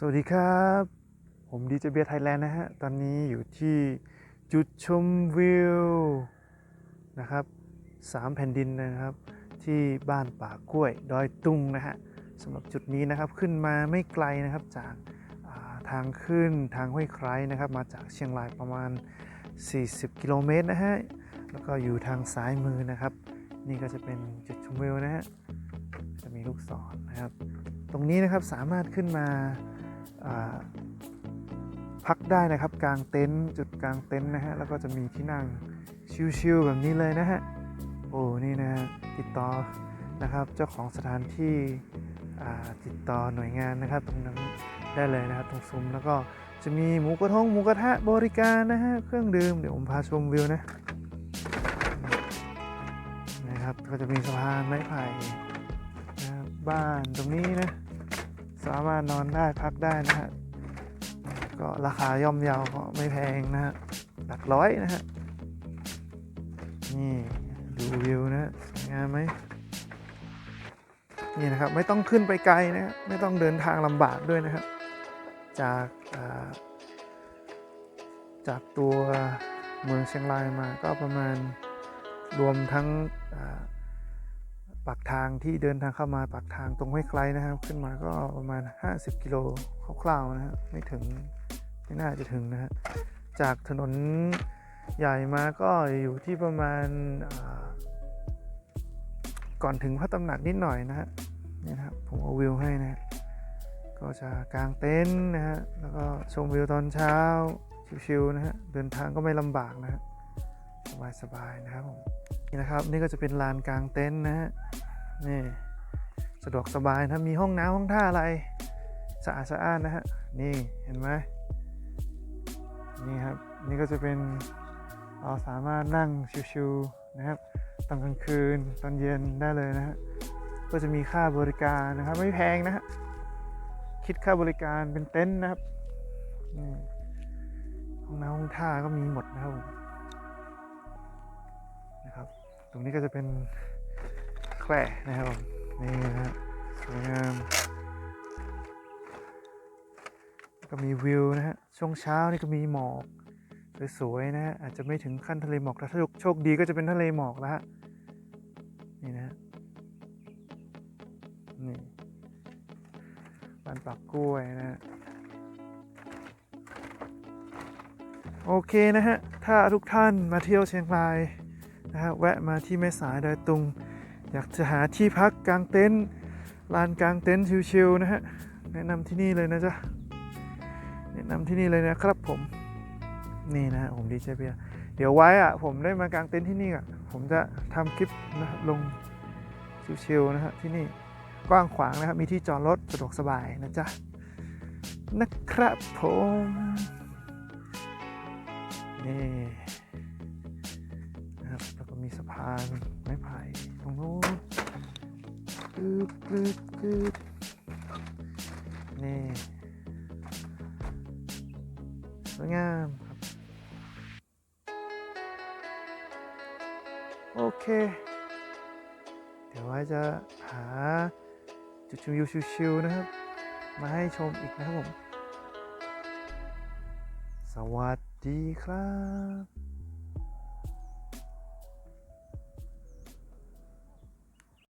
สวัสดีครับ ผมดีเจเบียไทยแลนด์นะฮะ ตอนนี้อยู่ที่จุดชมวิวนะครับสามแผ่นดินนะครับ ที่บ้านป่ากล้วยดอยตุงนะฮะสำหรับจุดนี้นะครับขึ้นมาไม่ไกลนะครับจากาทางขึ้นทางห้วยไคร้นะครับ มาจากเชียงรายประมาณ 40 กิโลเมตรนะฮะแล้วก็อยู่ทางซ้ายมือนะครับ นี่ก็จะเป็นจุดชมวิวนะฮะจะมีลูกศรนะครับ ตรงนี้นะครับสามารถขึ้นมา พักได้นะครับกลางเต็นท์จุดกลางเต็นท์นะฮะแล้วก็จะมีที่นั่งชิลๆแบบนี้เลยนะฮะโอ้นี่นะฮะติดต่อนะครับเจ้าของสถานที่ติดต่อหน่วยงานนะครับ ตรงนั้นได้เลยนะครับตรงซุ้มแล้วก็จะมีหมูกระทงหมูกระทะบริการนะฮะเครื่องดื่มเดี๋ยวผมพาชมวิวนะนะครับก็จะมีสะพานไม้ไผ่นะบ้านตรงนี้นะ สามารถนอนได้พักได้นะฮะก็ราคาย่อมเยาก็ไม่แพงนะฮะหลักร้อยนะฮะนี่ดูวิวนะฮะสวยงามไหมนี่นะครับไม่ต้องขึ้นไปไกลนะฮะไม่ต้องเดินทางลำบากด้วยนะครับ จากาจากตัวเมืองเชียงรายมาก็ประมาณรวมทั้งอ่า ปากทางที่เดินทางเข้ามาปากทางตรงห้วยไคล้นะครับ ขึ้นมาก็ประมาณ 50 กิโลคร่าวๆนะฮะไม่ถึงไม่น่าจะถึงนะฮะจากถนนใหญ่มาก็อยู่ที่ประมาณก่อนถึงพระตำหนักนิดหน่อยนะฮะนี่นะครับผมเอาวิวให้นะฮะก็จะกางเต็นท์นะฮะแล้วก็ชมวิวตอนเช้าชิวๆนะฮะเดินทางก็ไม่ลำบากนะฮะสบายๆนะครับผม นี่นะครับ นี่ก็จะเป็นลานกลางเต็นท์นะฮะนี่สะดวกสบายนะมีห้องน้ำห้องท่าอะไรสะอาดสะอ้านนะฮะนี่เห็นไหมนี่ครับนี่ก็จะเป็นเราสามารถนั่งชิวๆนะครับตอนกลางคืนตอนเย็นได้เลยนะฮะก็จะมีค่าบริการนะครับ ไม่แพงนะฮะคิดค่าบริการเป็นเต็นท์นะครับห้องน้ำห้องท่าก็มีหมดนะครับ นะครับ ตรงนี้ก็จะเป็นแคร่นะครับผมนี่นะฮะสวยงามก็มีวิวนะฮะช่วงเช้านี่ก็มีหมอกสวยๆนะฮะอาจจะไม่ถึงขั้นทะเลหมอกแต่ถ้าโชคดีก็จะเป็นทะเลหมอกแล้วฮะนี่นะฮะนี่บ้านปักกล้วยนะฮะโอเคนะฮะถ้าทุกท่านมาเที่ยวเชียงราย นะฮะแวะมาที่แม่สายดอยตุง อยากจะหาที่พักกลางเต็นท์ลานกลางเต็นท์ชิลๆนะฮะแนะนำที่นี่เลยนะจ๊ะแนะนำที่นี่เลยนะครับผมนี่นะฮะผมดีเจเบียเดี๋ยวไว้อะผมได้มากางเต็นท์ที่นี่อะผมจะทำคลิปนะครับลงชิลๆนะฮะที่นี่กว้างขวางนะครับมีที่จอดรถสะดวกสบายนะจ๊ะนะครับผมนี่ มีสะพานไม้ไผ่ตรงนู้นกึดกึดกึดนี่สวยงามครับ โอเค เดี๋ยวไว้จะหาจุดชมวิวชิวๆนะครับ มาให้ชมอีกนะครับผม สวัสดีครับ